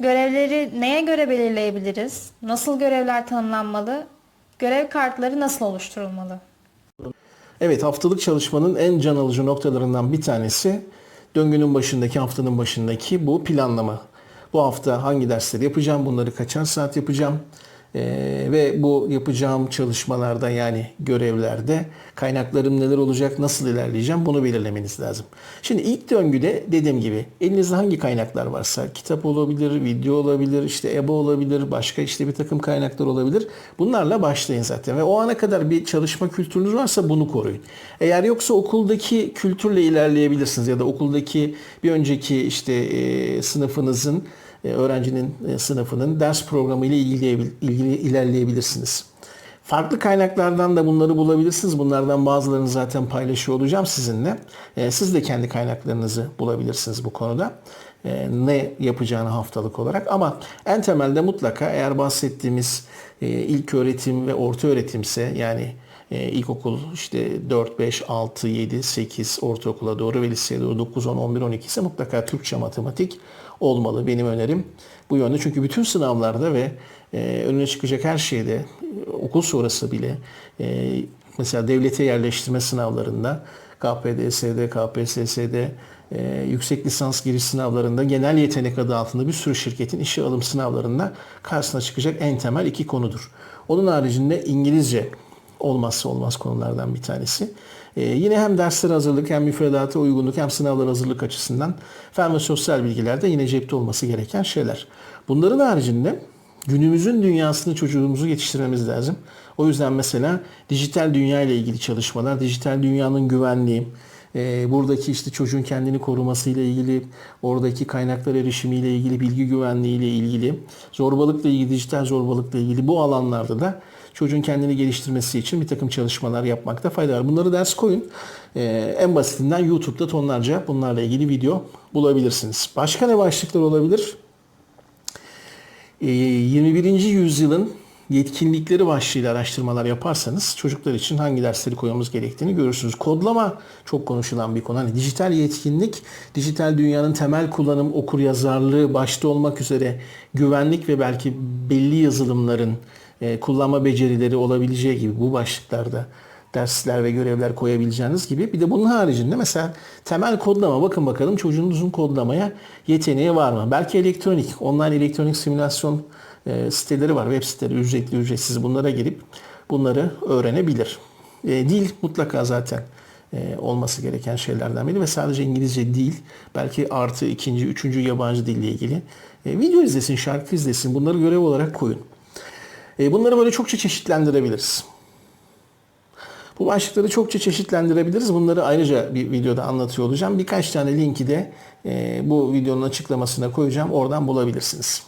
Görevleri neye göre belirleyebiliriz? Nasıl görevler tanımlanmalı? Görev kartları nasıl oluşturulmalı? Evet haftalık çalışmanın en can alıcı noktalarından bir tanesi döngünün başındaki haftanın başındaki bu planlama. Bu hafta hangi dersleri yapacağım, bunları kaçar saat yapacağım Ee, ve bu yapacağım çalışmalarda yani görevlerde kaynaklarım neler olacak, nasıl ilerleyeceğim bunu belirlemeniz lazım. Şimdi ilk döngüde dediğim gibi elinizde hangi kaynaklar varsa kitap olabilir, video olabilir, işte EBA olabilir, başka işte bir takım kaynaklar olabilir. Bunlarla başlayın zaten ve o ana kadar bir çalışma kültürünüz varsa bunu koruyun. Eğer yoksa okuldaki kültürle ilerleyebilirsiniz ya da okuldaki bir önceki işte e, sınıfınızın öğrencinin e, sınıfının ders programı ile ilgili, ilerleyebilirsiniz. Farklı kaynaklardan da bunları bulabilirsiniz. Bunlardan bazılarını zaten paylaşıyor olacağım sizinle. E, Siz de kendi kaynaklarınızı bulabilirsiniz bu konuda. E, Ne yapacağını haftalık olarak. Ama en temelde mutlaka eğer bahsettiğimiz e, ilk öğretim ve orta öğretimse yani e, ilkokul işte 4, 5, 6, 7, 8 ortaokula doğru ve liseye doğru 9, 10, 11, 12 ise mutlaka Türkçe matematik olmalı benim önerim bu yönde. Çünkü bütün sınavlarda ve e, önüne çıkacak her şeyde e, okul sonrası bile e, mesela devlete yerleştirme sınavlarında KPDS'de, KPSS'de e, yüksek lisans giriş sınavlarında genel yetenek adı altında bir sürü şirketin işe alım sınavlarında karşısına çıkacak en temel iki konudur. Onun haricinde İngilizce olmazsa olmaz konulardan bir tanesi. Ee, yine hem dersler hazırlık hem müfredata uygunluk hem sınavlar hazırlık açısından fen ve sosyal bilgilerde yine cepte olması gereken şeyler. Bunların haricinde günümüzün dünyasını çocuğumuzu yetiştirmemiz lazım. O yüzden mesela dijital dünya ile ilgili çalışmalar, dijital dünyanın güvenliği, e, buradaki işte çocuğun kendini koruması ile ilgili, oradaki kaynaklar erişimi ile ilgili, bilgi güvenliği ile ilgili, zorbalıkla ilgili, dijital zorbalıkla ilgili bu alanlarda da çocuğun kendini geliştirmesi için bir takım çalışmalar yapmakta fayda var. Bunları ders koyun. Ee, en basitinden YouTube'da tonlarca bunlarla ilgili video bulabilirsiniz. Başka ne başlıklar olabilir? Ee, 21. yüzyılın yetkinlikleri başlığıyla araştırmalar yaparsanız çocuklar için hangi dersleri koymamız gerektiğini görürsünüz. Kodlama çok konuşulan bir konu. Hani dijital yetkinlik, dijital dünyanın temel kullanım, okur yazarlığı başta olmak üzere güvenlik ve belki belli yazılımların e, kullanma becerileri olabileceği gibi bu başlıklarda dersler ve görevler koyabileceğiniz gibi bir de bunun haricinde mesela temel kodlama bakın bakalım çocuğunuzun kodlamaya yeteneği var mı? Belki elektronik, online elektronik simülasyon e, siteleri var, web siteleri ücretli ücretsiz bunlara girip bunları öğrenebilir. E, dil mutlaka zaten olması gereken şeylerden biri ve sadece İngilizce değil belki artı ikinci, üçüncü yabancı dille ilgili video izlesin, şarkı izlesin bunları görev olarak koyun. E, bunları böyle çokça çeşitlendirebiliriz. Bu başlıkları çokça çeşitlendirebiliriz. Bunları ayrıca bir videoda anlatıyor olacağım. Birkaç tane linki de e, bu videonun açıklamasına koyacağım. Oradan bulabilirsiniz.